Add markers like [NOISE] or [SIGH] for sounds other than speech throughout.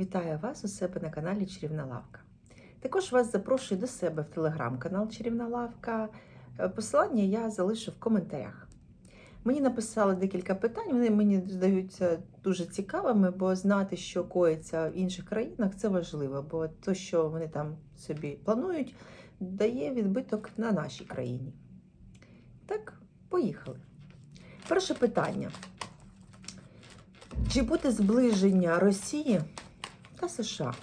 Вітаю вас у себе на каналі Чарівна Лавка. Також вас запрошую до себе в телеграм-канал Чарівна Лавка. Е, Посилання я залишу в коментарях. Мені написали декілька питань, вони мені здаються дуже цікавими, бо знати, що коїться в інших країнах, це важливо, бо те, що вони там собі планують, дає відбиток на нашій країні. Так, поїхали. Перше питання. Чи буде зближення Росії та США?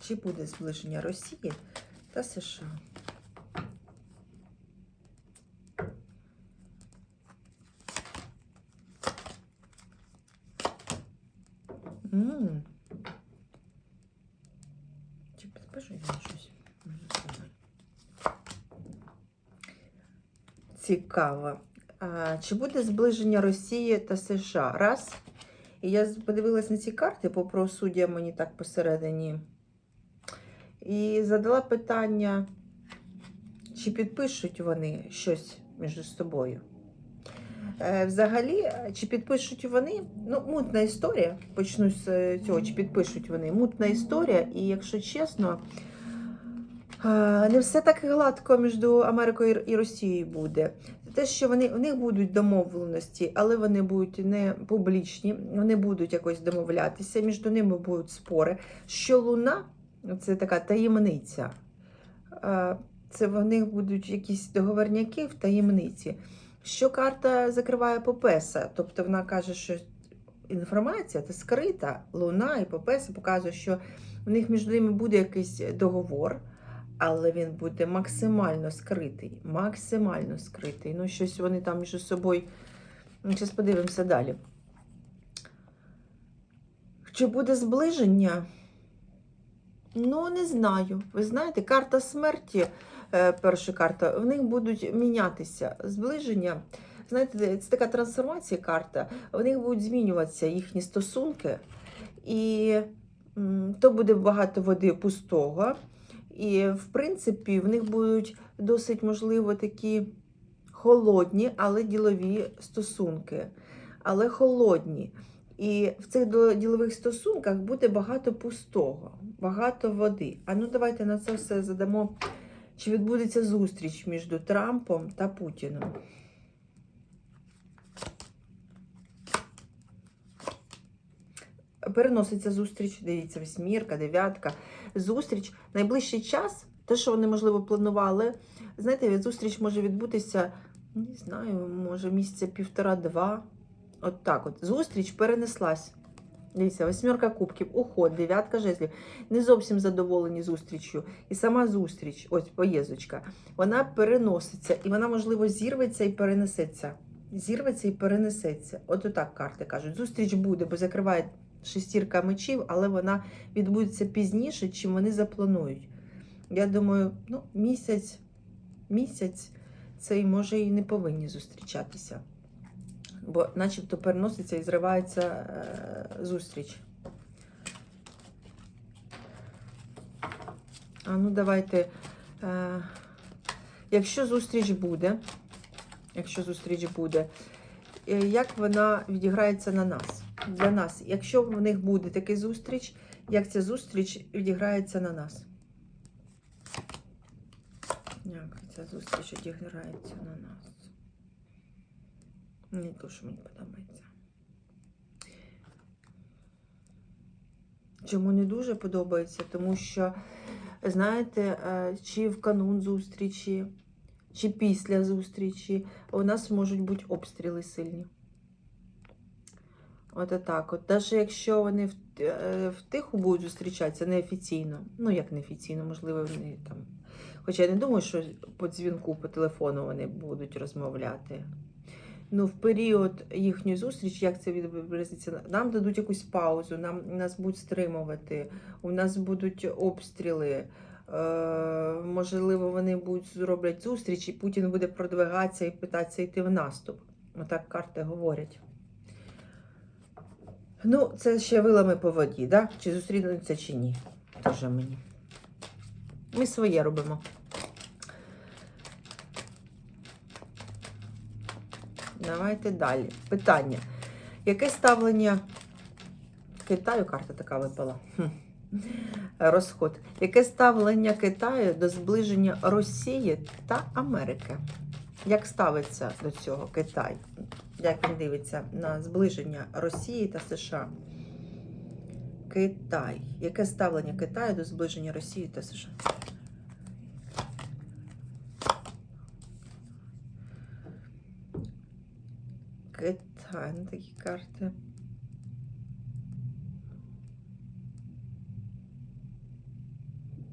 Чи буде зближення Росії та США? М. Чи підпишу я щось? Цікаво. Чи буде зближення Росії та США? Раз. І я подивилась на ці карти, по правосуддя мені так посередині. І задала питання, чи підпишуть вони щось між собою. Е, Взагалі, чи підпишуть вони, ну, мутна історія. Почну з е, цього, чи підпишуть вони. Мутна історія, і якщо чесно, е, не все так гладко між Америкою і Росією буде. Те, що вони у них будуть домовленості, але вони будуть не публічні, вони будуть якось домовлятися, між ними будуть спори. Що Луна це така таємниця. Це в них будуть якісь договорняки в таємниці. Що карта закриває Попеса, тобто вона каже, що інформація це скрита, Луна і Попеса показує, що в них між ними буде якийсь договор, але він буде максимально скритий. Максимально скритий. Ну, щось вони там між собою. Ну, Зараз подивимося далі. Чи буде зближення? Ну, не знаю. Ви знаєте, карта смерті, е, перша карта, в них будуть мінятися зближення. Знаєте, це така трансформація карта. В них будуть змінюватися їхні стосунки, і то буде багато води пустого. І, в принципі, в них будуть досить, можливо, такі холодні, але ділові стосунки. Але холодні. І в цих ділових стосунках буде багато пустого, багато води. А ну давайте на це все задамо. Чи відбудеться зустріч між Трампом та Путіним? Переноситься зустріч, дивіться, восьмірка, дев'ятка. Зустріч найближчий час, те, що вони, можливо, планували. Знаєте, зустріч може відбутися, не знаю, може місяця півтора-два. От так от. Зустріч перенеслась. Дивіться, восьмерка кубків, уход, дев'ятка жезлів. Не зовсім задоволені зустрічю. І сама зустріч, ось поїздочка, вона переноситься, і вона, можливо, зірветься і перенесеться. Зірветься і перенесеться. От отак карти кажуть. Зустріч буде, бо закриває шестірка мечів, але вона відбудеться пізніше, чим вони запланують. Я думаю, ну, місяць, місяць це може і не повинні зустрічатися бо начебто переноситься і зривається е, зустріч. А ну давайте. Е, якщо зустріч буде, якщо зустріч буде, е, як вона відіграється на нас? Для нас. Якщо в них буде така зустріч, як ця зустріч відіграється на нас? Як ця зустріч відіграється на нас? Не то, що мені подобається. Чому не дуже подобається? Тому що, знаєте, е, чи в канун зустрічі, чи після зустрічі у нас можуть бути обстріли сильні. От так от. Навіть якщо вони в, е, втиху будуть зустрічатися неофіційно, ну як неофіційно, можливо, вони там. Хоча я не думаю, що по дзвінку, по телефону вони будуть розмовляти. Ну, в період їхньої зустрічі, як це відобразиться, нам дадуть якусь паузу, нам нас будуть стримувати, у нас будуть обстріли. Е, можливо, вони будуть зроблять зустріч, і Путін буде продвигатися і питатися йти в наступ. Отак карти говорять. Ну, це ще вилами по воді, да? чи зустрінуться, чи ні. Тоже мені. Ми своє робимо. Давайте далі. Питання. Яке ставлення Китаю карта така випала. Розход. Яке ставлення Китаю до зближення Росії та Америки? Як ставиться до цього Китай? Як він дивиться на зближення Росії та США? Китай. Яке ставлення Китаю до зближення Росії та США? Китай, ну такі карти.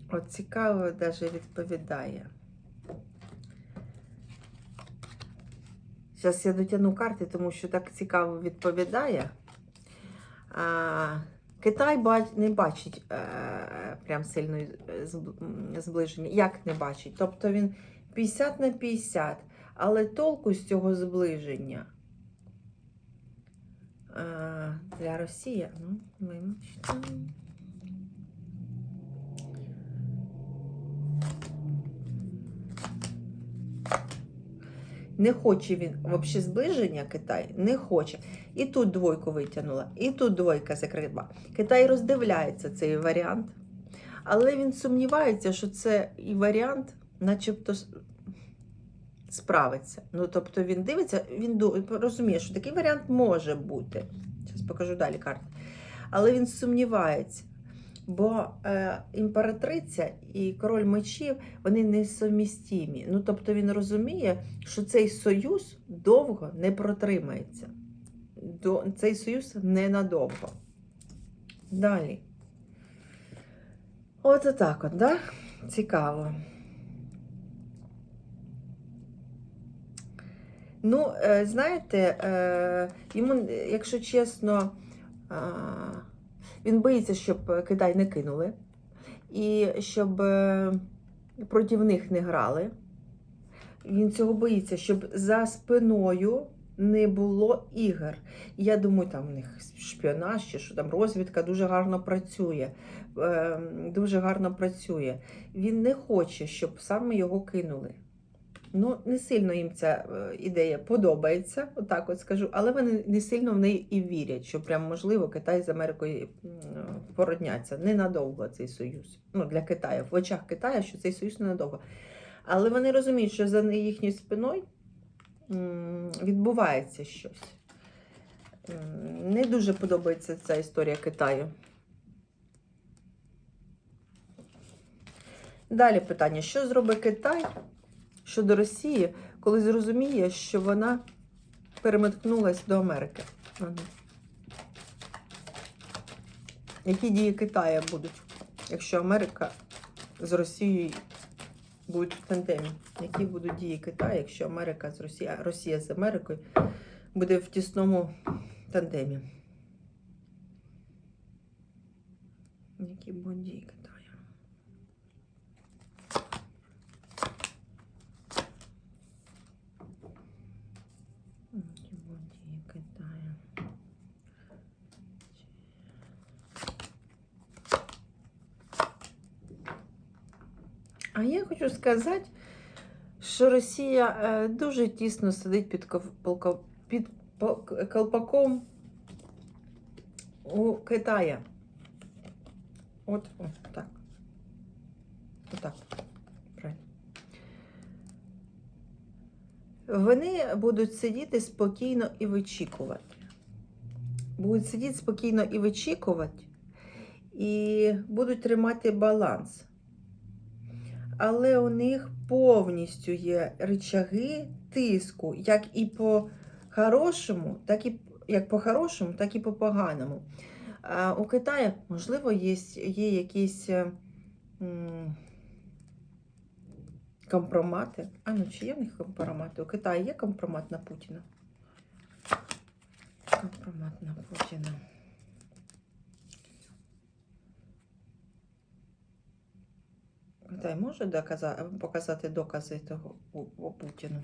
От цікаво даже відповідає. Зараз я дотягну карти, тому що так цікаво відповідає. А, Китай не бачить е, прям сильної е, зближення. Як не бачить? Тобто він 50 на 50, але толку з цього зближення е, для Росії, ну, вибачте. Не хоче він взагалі зближення Китай, не хоче. І тут двойку витягнула, і тут двойка закрита. Китай роздивляється цей варіант, але він сумнівається, що це і варіант, начебто, справиться. Ну, тобто він дивиться, він розуміє, що такий варіант може бути. Зараз покажу далі карти. Але він сумнівається. Бо е, імператриця і король мечів вони несумістімі. Ну, тобто він розуміє, що цей союз довго не протримається. До, цей союз ненадовго. Далі. От отак от, да? Цікаво. Ну, е, знаєте, е, йому, якщо чесно, е, він боїться, щоб Китай не кинули, і щоб е, проти них не грали. Він цього боїться, щоб за спиною не було ігор. Я думаю, там у них шпіонаж чи що там розвідка дуже гарно працює. е, Дуже гарно працює. Він не хоче, щоб саме його кинули. Ну, не сильно їм ця е, ідея подобається, отак от скажу, але вони не сильно в неї і вірять, що прям можливо Китай з Америкою породняться. Ненадовго цей союз. Ну, для Китаю, в очах Китаю, що цей союз ненадовго. Але вони розуміють, що за їхньою спиною відбувається щось. Не дуже подобається ця історія Китаю. Далі питання: що зробить Китай щодо Росії, коли зрозуміє, що вона переметкнулась до Америки? Які дії Китаю будуть, якщо Америка з Росією будуть в тандемі? Які будуть дії Китаю, якщо Америка з Росією, а Росія з Америкою буде в тісному тандемі? Які будуть дії Китаю? Які будуть дії Китаю? А я хочу сказати, що Росія е, дуже тісно сидить під, під колпаком у Китая. От, о, так. Отак. Вони будуть сидіти спокійно і вичікувати. Будуть сидіти спокійно і вичікувати, і будуть тримати баланс. Але у них повністю є рычаги тиску, як і по хорошому, так і як по хорошому, так і по поганому. А у Китаї, можливо, є, є якісь е, м, компромати. А ну чи є в них компромати? У Китаї є компромат на Путіна? Компромат на Путіна. Китай може доказа... показати докази того у, Путіну?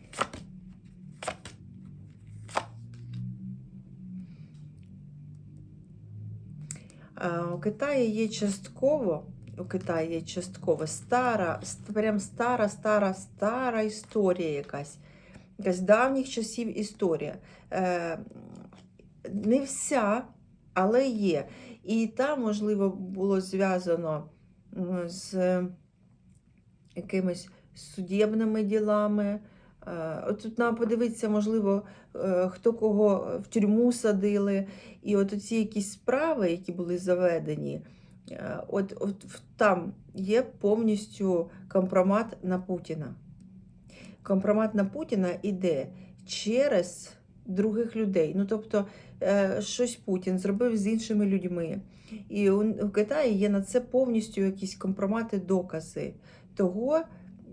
У Китаї є частково, у Китаї є частково стара, прям стара, стара, стара історія якась. Якась давніх часів історія. Е, не вся, але є. І там, можливо, було зв'язано з якимись судебними ділами. Е, От тут нам подивитися, можливо, е, хто кого в тюрму садили. І от ці якісь справи, які були заведені, е, от, от там є повністю компромат на Путіна. Компромат на Путіна іде через других людей. Ну, тобто, щось Путін зробив з іншими людьми. І у Китаї є на це повністю якісь компромати, докази того,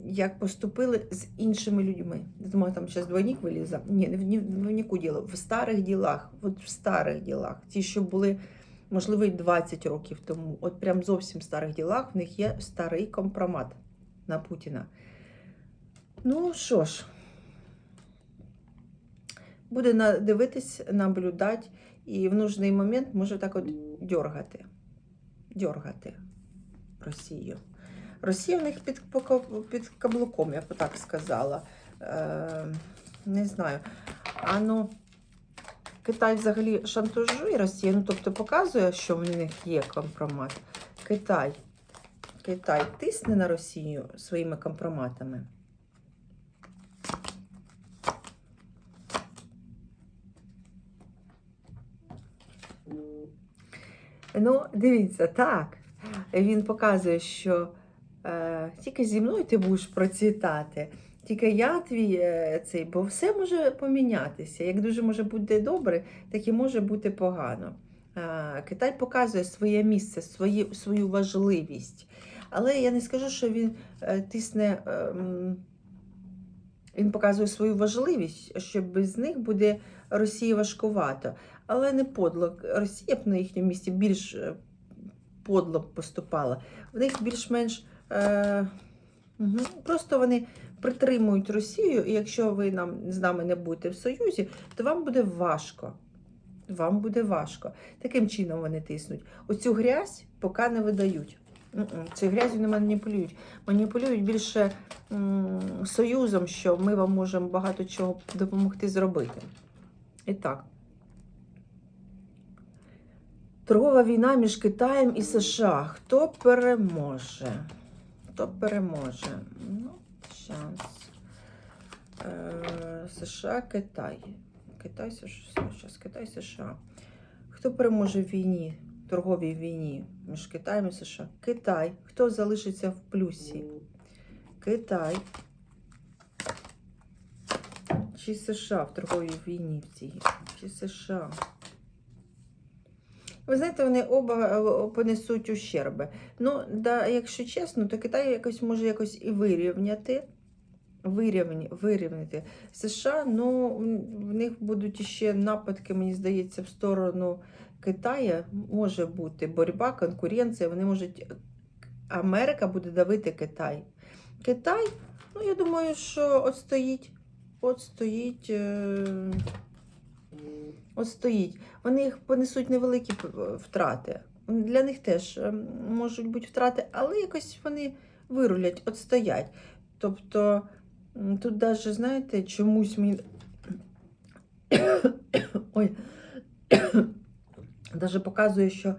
як поступили з іншими людьми. Думаю, там зараз двойник вилізе. Ні, не в двойнику діло. В старих ділах, от в старих ділах, ті, що були, можливо, і 20 років тому. От прям зовсім старих ділах в них є старий компромат на Путіна. Ну що ж, буде дивитись, наблюдати, і в нужний момент може так от дьоргати. Дьоргати Росію. Росія в них під, під каблуком, я б так сказала. Е, не знаю. А ну, Китай взагалі шантажує Росію, ну тобто показує, що в них є компромат. Китай. Китай тисне на Росію своїми компроматами. Ну, дивіться, так. Він показує, що тільки зі мною ти будеш процвітати, тільки я твій е, цей, бо все може помінятися. Як дуже може бути добре, так і може бути погано. Е, Китай показує своє місце, свої, свою важливість. Але я не скажу, що він е, тисне. е, він показує свою важливість, що без них буде Росії важкувато. Але не подло. Росія б на їхньому місці більш е, подло поступала. В них більш-менш е, просто вони притримують Росію, і якщо ви нам з нами не будете в Союзі, то вам буде важко. Вам буде важко. Таким чином вони тиснуть. Оцю грязь поки не видають. Цю грязю не маніпулюють. Маніпулюють більше союзом, що ми вам можемо багато чого допомогти зробити. І так. Торгова війна між Китаєм і США. Хто переможе? Хто переможе? Ну, шанс. Е, США, Китай. Китай. Зараз Китай, США. Хто переможе в війні, торговій війні між Китаєм і США? Китай. Хто залишиться в плюсі? Китай. Чи США в торговій війні в цій? Чи США? Ви знаєте, вони оба е, понесуть ущерби. Ну, да, якщо чесно, то Китай якось може якось і вирівняти. Вирівні, вирівняти США, ну в них будуть ще нападки, мені здається, в сторону Китаю. Може бути боротьба, конкуренція. Вони можуть. Америка буде давити Китай. Китай, ну я думаю, що от стоїть, от стоїть. Е... От стоїть. Вони їх понесуть невеликі втрати. Для них теж е, можуть бути втрати, але якось вони вирулять, от стоять. Тобто тут навіть, знаєте, чомусь мені. [COUGHS] Ой. [COUGHS] Даже показує, що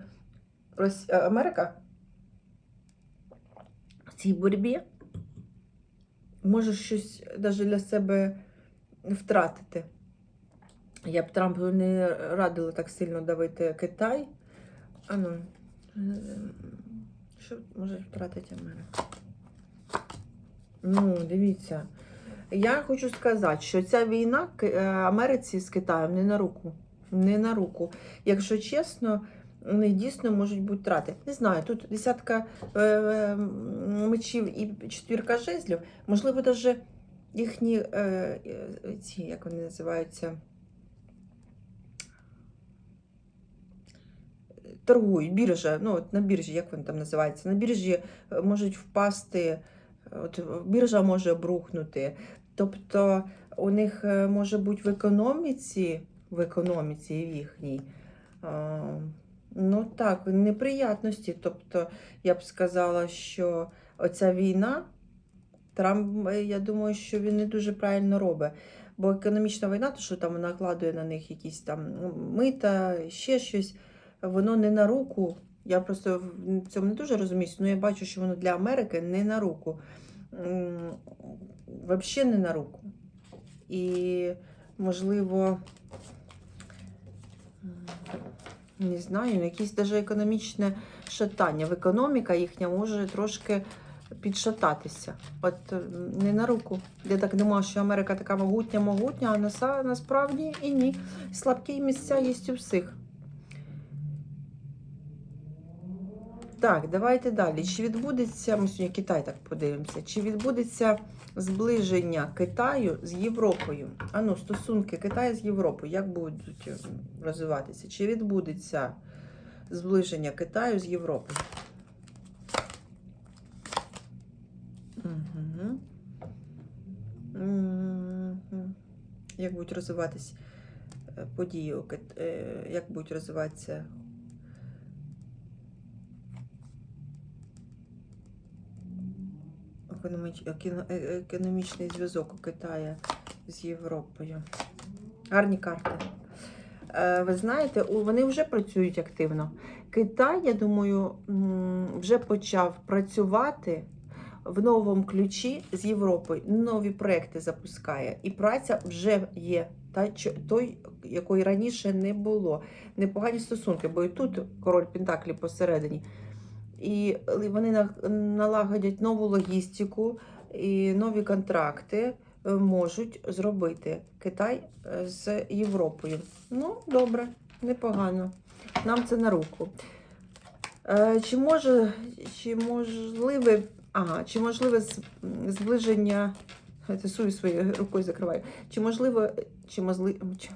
е, Америка в цій боротьбі може щось навіть для себе втратити. Я б Трампу не радила так сильно давити Китай. А ну, е, що може втратити Америка? Ну, дивіться. Я хочу сказати, що ця війна е, Америці з Китаєм не на руку. Не на руку. Якщо чесно, них дійсно можуть бути втрати. Не знаю, тут десятка е, е, мечів і четвірка жезлів. Можливо, навіть їхні е, ці, як вони називаються, торгують, біржа, ну от на біржі, як вони там називаються, на біржі е, можуть впасти, е, от біржа може обрухнути. Тобто у них е, може бути в економіці, в економіці їхній. Ну так, неприятності. Тобто, я б сказала, що оця війна, Трамп, я думаю, що він не дуже правильно робить. Бо економічна війна, то що там накладує на них якісь там ну, мита, ще щось. Воно не на руку. Я просто в цьому не дуже розуміюся, але я бачу, що воно для Америки не на руку. Взагалі не на руку. І, можливо, не знаю, якесь навіть економічне шатання. В економіка їхня може трошки підшататися. От не на руку. Я так думала, що Америка така могутня, могутня, а насправді і ні. Слабкі місця є у всіх. Так, давайте далі. Чи відбудеться, ми сьогодні Китай так подивимося, чи відбудеться зближення Китаю з Європою? Ану, стосунки Китаю з Європою, як будуть е, розвиватися? Чи відбудеться зближення Китаю з Європою? Угу. Як будуть розвиватися події, як будуть розвиватися економічний зв'язок у Китаю з Європою. Гарні карти. Е, Ви знаєте, вони вже працюють активно. Китай, я думаю, вже почав працювати в новому ключі з Європою. Нові проекти запускає. І праця вже є. Та, той, якої раніше не було. Непогані стосунки, бо і тут король Пентаклі посередині. І вони налагодять нову логістику і нові контракти е, можуть зробити Китай е, з Європою. Ну, добре, непогано. Нам це на руку. Е, Чи може, чи можливе, ага, чи можливе зближення, це сую своєю рукою закриваю, чи можливе, чи можливе, чи,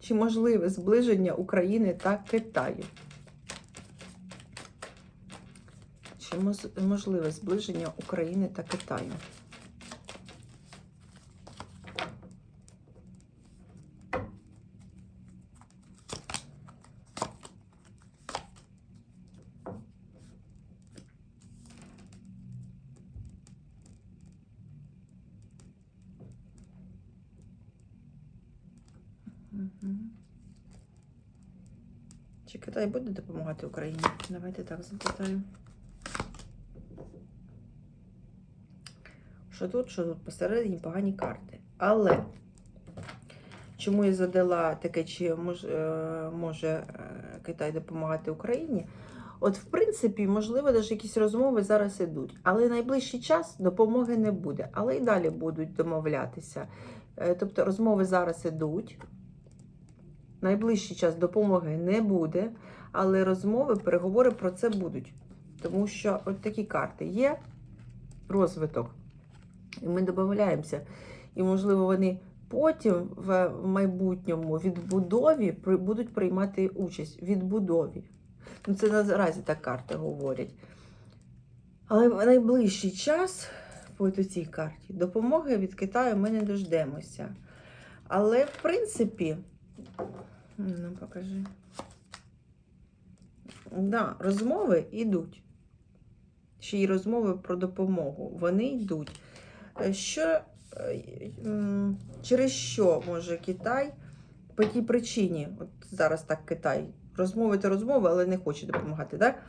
чи можливе зближення України та Китаю? Можливе зближення України та Китаю? Чи Китай буде допомагати Україні? Давайте так запитаємо. Що тут, що тут посередині погані карти. Але чому я задала таке, чи е, може е, Китай допомагати Україні? От, в принципі, можливо, навіть якісь розмови зараз ідуть. Але найближчий час допомоги не буде. Але і далі будуть домовлятися. Е, Тобто розмови зараз ідуть. Найближчий час допомоги не буде, але розмови, переговори про це будуть. Тому що от такі карти є розвиток. І ми додаємося. І, можливо, вони потім в майбутньому відбудові будуть приймати участь. Відбудові. Ну, це наразі так карти говорять. Але в найближчий час, по цій карті, допомоги від Китаю ми не дождемося. Але, в принципі, ну, покажи. Да, розмови йдуть. Ще й розмови про допомогу. Вони йдуть. Е, Що, е, через що може Китай по тій причині, от зараз так Китай, розмови то розмови, але не хоче допомагати, так?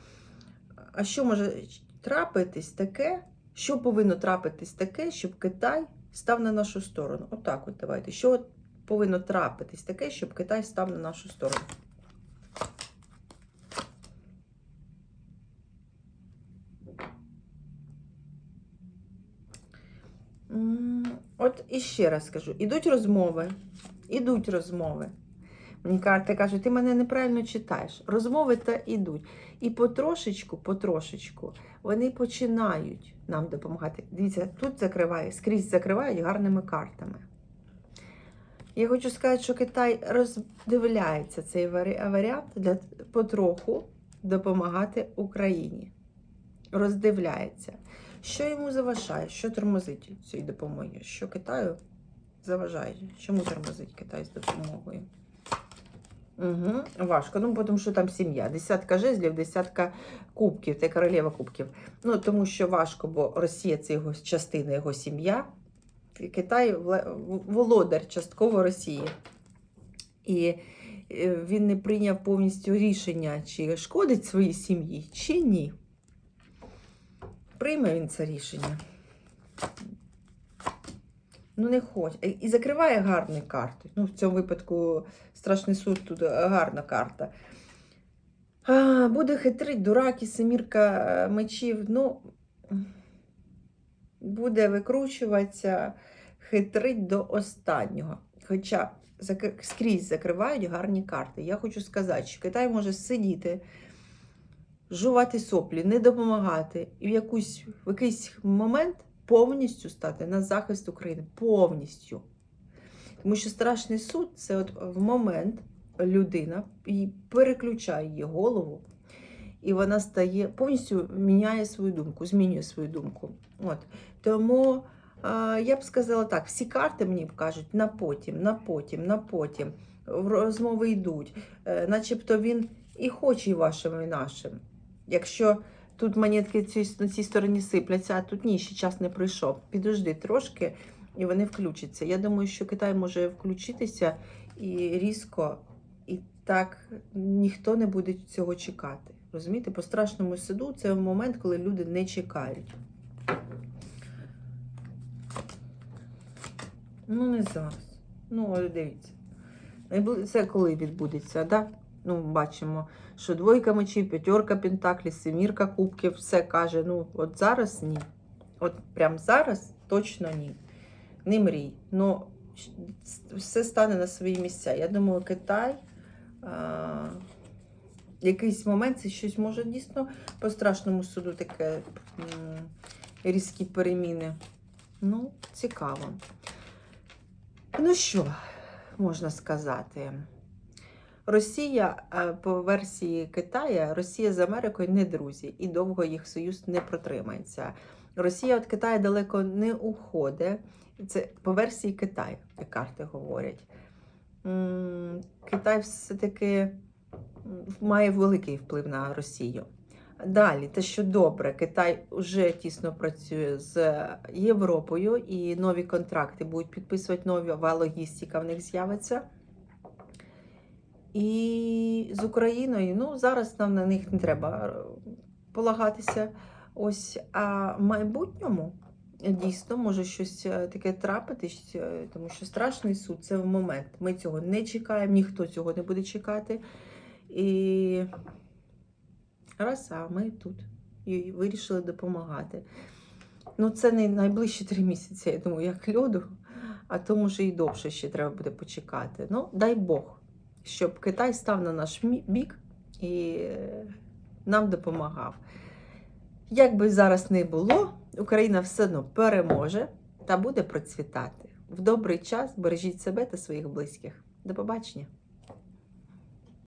А що може трапитись таке, що повинно трапитись таке, щоб Китай став на нашу сторону? Отак от давайте. Що повинно трапитись таке, щоб Китай став на нашу сторону? М, От іще раз скажу: ідуть розмови, ідуть розмови. Мені карти кажуть, ти мене неправильно читаєш. Розмови та ідуть. І потрошечку, потрошечку вони починають нам допомагати. Дивіться, тут закриває, скрізь закривають гарними картами. Я хочу сказати, що Китай роздивляється цей варіант для потроху допомагати Україні. Роздивляється. Що йому заважає? Що тормозить цій допомоги? Що Китаю заважає? Чому тормозить Китай з допомогою? Угу, важко. Ну, тому що там сім'я. Десятка жезлів, десятка кубків, це королева кубків. Ну, тому що важко, бо Росія це його частина, його сім'я. Китай володар частково Росії. І е, він не прийняв повністю рішення, чи шкодить своїй сім'ї, чи ні. Прийме він це рішення. Ну, не хоче. І- закриває гарні карти. Ну, в цьому випадку страшний суд тут гарна карта. А, буде хитрить, дурак і семірка е, мечів. Ну, буде викручуватися, хитрить до останнього. Хоча скрізь закривають гарні карти. Я хочу сказати, що Китай може сидіти, жувати соплі, не допомагати і в, якусь, в якийсь момент повністю стати на захист України. Повністю. Тому що страшний суд це от в момент людина і переключає її голову, і вона стає повністю міняє свою думку, змінює свою думку. От. Тому а, я б сказала так: всі карти мені кажуть на потім, на потім, на потім. Розмови йдуть, Е, начебто він і хоче і вашим, і нашим. Якщо тут монетки на цій стороні сипляться, а тут ні, ще час не прийшов. Підожди трошки, і вони включаться. Я думаю, що Китай може включитися і різко, і так ніхто не буде цього чекати. Розумієте, по страшному суду це момент, коли люди не чекають. Ну, не зараз. Ну, дивіться. Це коли відбудеться, да? Ну, бачимо, що двойка мечів, п'ятерка пентаклів, семірка кубків, все каже, ну, от зараз ні. От прям зараз точно ні. Не мрій. Ну, все стане на свої місця. Я думаю, Китай. А, якийсь момент це щось може дійсно по страшному суду таке різкі переміни. Ну, цікаво. Ну що можна сказати? Росія е, по версії Китая, Росія з Америкою не друзі, і довго їх союз не протримається. Росія від Китаю далеко не уходить. Це по версії Китаю, як карти говорять. Китай все-таки має великий вплив на Росію. Далі, те, що добре, Китай вже тісно працює з Європою, і нові контракти будуть підписувати нова логістика в них з'явиться. І з Україною, ну, зараз нам на них не треба е, полагатися. Ось, а в майбутньому дійсно може щось е, таке трапитись, е, тому що страшний суд це в момент. Ми цього не чекаємо, ніхто цього не буде чекати. І раз, а ми тут і вирішили допомагати. Ну, це не найближчі три місяці, я думаю, як льоду, а то може і довше ще треба буде почекати. Ну, дай Бог, щоб Китай став на наш бік і нам допомагав. Як би зараз не було, Україна все одно переможе та буде процвітати. В добрий час бережіть себе та своїх близьких. До побачення!